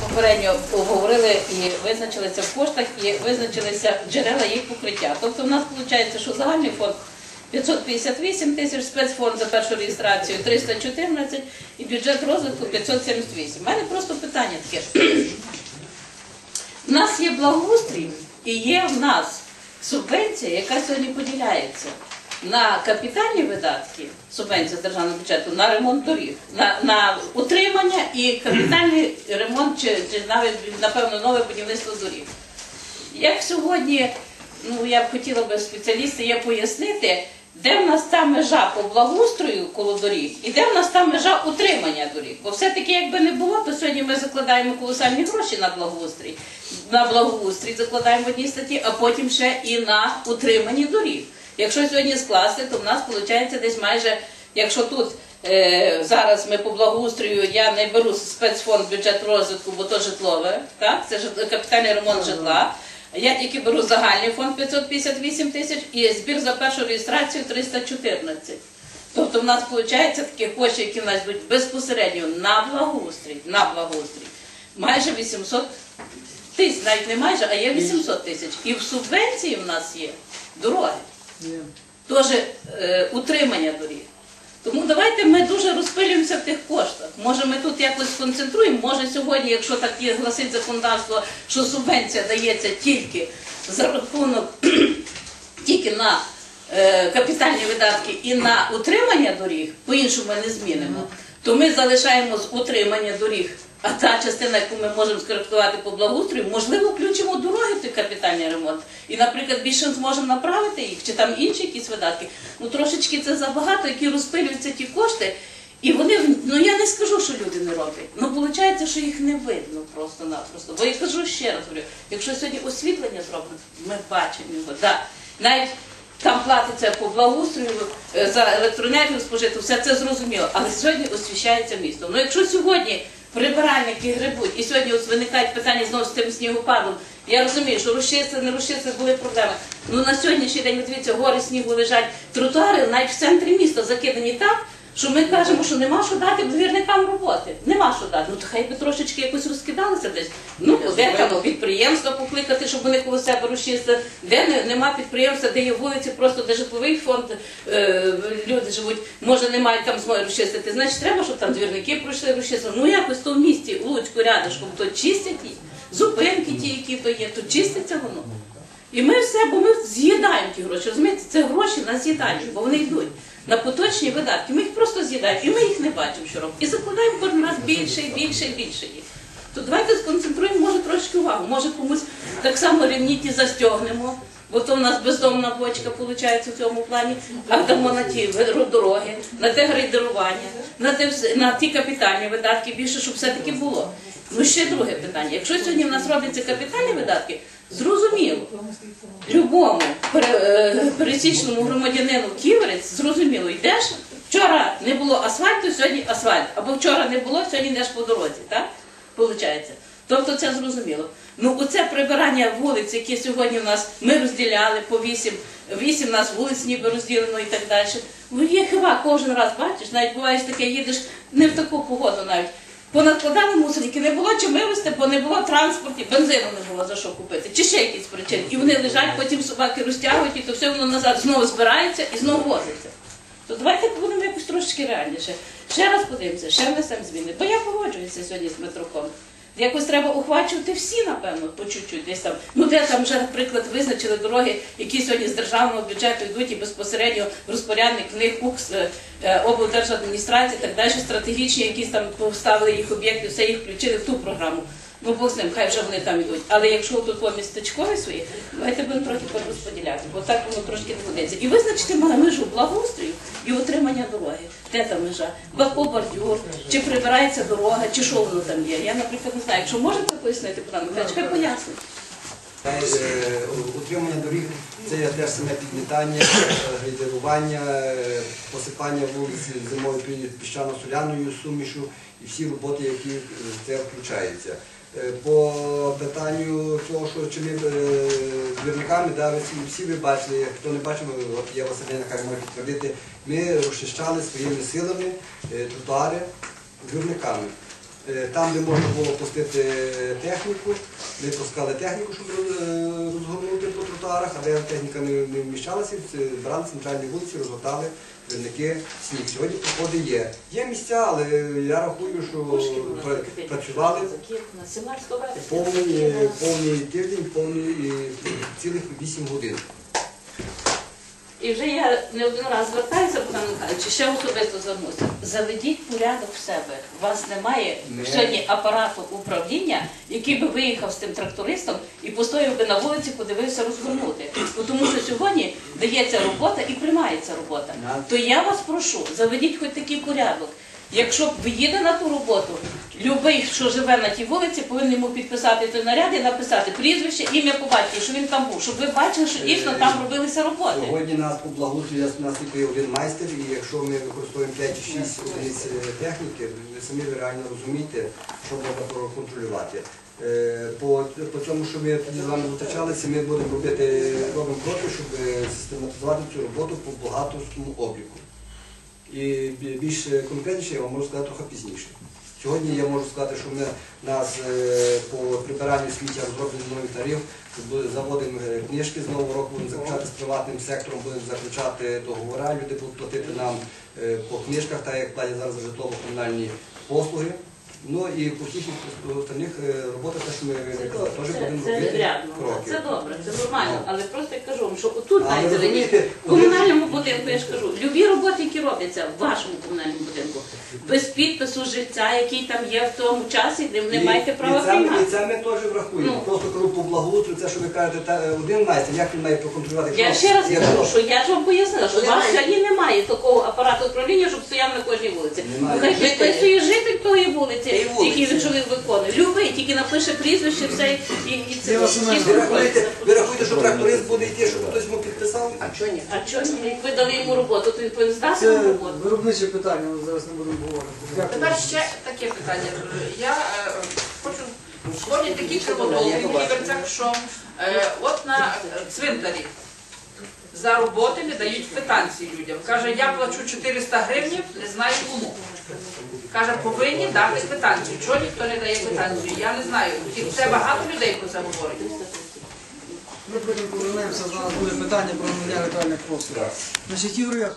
Попередньо обговорили і визначилися в коштах, і визначилися джерела їх покриття. Тобто в нас виходить, що загальний фонд 558 тисяч, спецфонд за першу реєстрацію 314 і бюджет розвитку 578. У мене просто питання таке. У нас є благоустрій і є в нас субвенція, яка сьогодні поділяється на капітальні видатки, субвенція державного бюджету, на ремонт доріг, на, на утримання і капітальний ремонт, чи, чи навіть, напевно, нове будівництво доріг. Як сьогодні, ну я б хотіла би спеціалісти є пояснити, де в нас та межа по благоустрою коло доріг, і де в нас та межа утримання доріг. Бо все-таки, якби не було, то сьогодні ми закладаємо колосальні гроші на благоустрій. На благоустрій закладаємо в одній статті, а потім ще і на утриманні доріг. Якщо сьогодні скласти, то в нас виходить десь майже, якщо тут е, зараз ми по благоустрою, я не беру спецфонд бюджет розвитку, бо то житлове, так? це капітальний ремонт житла. Я тільки беру загальний фонд 558 тисяч і збір за першу реєстрацію 314. Тобто в нас виходить такі кошти, які в нас йдуть безпосередньо на благоустрій, на благоустрій, майже 800 тисяч, навіть не майже, а є 800 тисяч. І в субвенції в нас є дороги, теж е, утримання доріг. Тому давайте ми дуже розпилюємося в тих коштах. Може, ми тут якось концентруємо. Може, сьогодні, якщо так є гласить законодавство, що субвенція дається тільки за рахунок тільки на е, капітальні видатки і на утримання доріг, по-іншому ми не змінимо, то ми залишаємо з утримання доріг. А та частина, яку ми можемо скоректувати по благоустрою, можливо, включимо дороги в той капітальний ремонт. І, наприклад, більше зможемо направити їх, чи там інші якісь видатки. Ну трошечки це забагато, які розпилюються ті кошти. І вони, ну я не скажу, що люди не роблять. Ну виходить, що їх не видно просто-напросто. Бо я кажу ще раз говорю, якщо сьогодні освітлення зроблено, ми бачимо його. Да. Навіть там платиться по благоустрою е, за електроенергію спожиту, все це зрозуміло. Але сьогодні освіщається місто. Ну якщо сьогодні прибиральники грибуть, і сьогодні ось виникають питання знову з тим снігопадом. Я розумію, що рушиться, не рушиться, були проблеми. Ну на сьогоднішній день, дивіться, гори снігу лежать, тротуари навіть в центрі міста закидані так, що ми кажемо, що нема що дати двірникам роботи. Нема що дати. Ну то хай би трошечки якось розкидалися десь. Ну, де там підприємства покликати, щоб вони коло себе розчистили. Де не, нема підприємства, де є вулиці, просто де житловий фонд, е, люди живуть, може не мають там змоги розчистити. Значить, треба, щоб там двірники пройшли розчистили. Ну якось то в місті, у Луцьку, рядышком, то чистять їх. Зупинки ті, які то є, то чиститься воно. І ми все, бо ми з'їдаємо ті гроші. Розумієте, це гроші на з'їдання, бо вони йдуть на поточні видатки. Ми їх просто з'їдаємо, і ми їх не бачимо, що робимо. І закладаємо кожен раз більше і більше і більше їх. То давайте сконцентруємо, може, трошки увагу. Може комусь так само рівніті застягнемо, бо то в нас бездомна бочка виходить в цьому плані, а дамо на ті дороги, на те грейдерування, на, те, на ті капітальні видатки більше, щоб все-таки було. Ну ще друге питання. Якщо сьогодні в нас робляться капітальні видатки, зрозуміло, любому е, пересічному громадянину ківерець, зрозуміло, йдеш. Вчора не було асфальту, сьогодні асфальт. Або вчора не було, сьогодні йдеш по дорозі, так? Получається. Тобто це зрозуміло. Ну оце прибирання вулиць, які сьогодні в нас ми розділяли по вісім, вісім нас вулиць ніби розділено і так далі. Ну є хіба кожен раз бачиш, навіть буває таке, їдеш не в таку погоду навіть. Понадкладали мусорники, не було чим вивезти, бо не було транспорту, бензину не було за що купити, чи ще якісь причини. І вони лежать, потім собаки розтягують, і то все воно назад знову збирається і знову возиться. То давайте будемо якось трошечки реальніше. Ще раз подивимося, ще внесемо зміни. Бо я погоджуюся сьогодні з Дмитруком. Якось треба ухвачувати всі, напевно, по чуть-чуть десь там. Ну де там вже, наприклад, визначили дороги, які сьогодні з державного бюджету йдуть і безпосередньо розпорядник в них УКС, е, е, облдержадміністрації, так далі, стратегічні, якісь там поставили їх об'єкти, все їх включили в ту програму. Ну, Бог з ним, хай вже вони там йдуть. Але якщо тут по містечкові свої, давайте будемо трохи перерозподіляти, бо так воно трошки не годиться. І визначити межу благоустрою і отримання дороги. Де та межа? Бако бордюр, чи прибирається дорога, чи що воно там є. Я, наприклад, не знаю. Якщо можете пояснити, пане Михайлович, хай пояснить. Е, Утримання доріг це теж саме підмітання, е, грейдерування, е, посипання вулиць зимовою піщано-соляною сумішу і всі роботи, які в це включаються. Е, По питанню того, що чи ми е, двірниками, да, всі, ви бачили, хто не бачив, от є Василина, хай може підтвердити, ми розчищали своїми силами е, тротуари двірниками. Там, де можна було пустити техніку, ми пускали техніку, щоб розгорнути тротуарах, але техніка не, не вміщалася, брали центральні вулиці, розгортали виробники сніг. Сьогодні походи є. Є місця, але я рахую, що працювали на 17 вересня. повний, е, повний тиждень, повний е, цілих 8 годин. І вже я не один раз звертаюся, Богдан Михайлович, ще особисто звернуся. Заведіть порядок в себе. У вас немає не. сьогодні апарату управління, який би виїхав з тим трактористом і постояв би на вулиці, подивився розгорнути. Бо Тому що сьогодні дається робота і приймається робота. То я вас прошу, заведіть хоч такий порядок. Якщо виїде на ту роботу, любий, що живе на тій вулиці, повинен йому підписати той наряд і написати прізвище, ім'я по батькові, що він там був, щоб ви бачили, що дійсно там робилися роботи. Сьогодні нас у нас тільки один майстер, і якщо ми використовуємо 5 чи 6 одиниць е, техніки, ви самі ви реально розумієте, що можна проконтролювати. Е, По, по цьому, що ми тоді з вами зустрічалися, ми будемо робити робимо кроки, щоб е, систематизувати цю роботу по бухгалтерському обліку. І більш конкретніше я вам можу сказати трохи пізніше. Сьогодні я можу сказати, що ми нас е, по прибиранню сміття розроблено новий тариф, заводимо е, книжки з нового року, будемо заключати з приватним сектором, будемо заключати договори, люди будуть платити нам е, по книжках, так як платять зараз за житлово-комунальні послуги. Ну і по всіх остальних е, роботах теж ми Це теж це, будемо це робити рядно, кроки. це добре, це нормально. Ну. Але просто я кажу вам, що отут Але розумієте, в комунальному будинку, я ж кажу, любі роботи, які робляться в вашому комунальному будинку, без підпису жильця, який там є в тому часі, де ви не І- маєте права і це, ми- приймати. І це ми теж врахуємо. Ну. Просто кажу по благоустрою, це що ви кажете, та, е, один майстер, як він має проконтролювати? Я ще раз кажу, що я ж вам пояснила, що в Немає. вас взагалі немає такого апарату управління, щоб стояв на кожній вулиці. Немає. Хай підписує житель тої вулиці, Вулиці. який чоловік виконує. Любий, тільки напише прізвище, все і, і це. І Ви все рахуєте, ви рахуєте, що тракторист буде йти, щоб хтось йому підписав? А чого ні? А чого ні? ви дали йому роботу, то він повинен здати Це вам роботу. виробниче питання, ми зараз не будемо говорити. Дякую. Тепер ще таке питання. Я е, хочу ходять такі криводолги в Ківерцях, що е, от на е, цвинтарі за роботи не дають квитанції людям. Каже, я плачу 400 гривень, не знаю кому. Каже, повинні дати квитанцію. Чого ніхто не дає квитанцію? Я не знаю. І це багато людей про це говорить. Ми потім повернемося, зараз буде питання про надання ритуальних послуг. Значить, Юрія,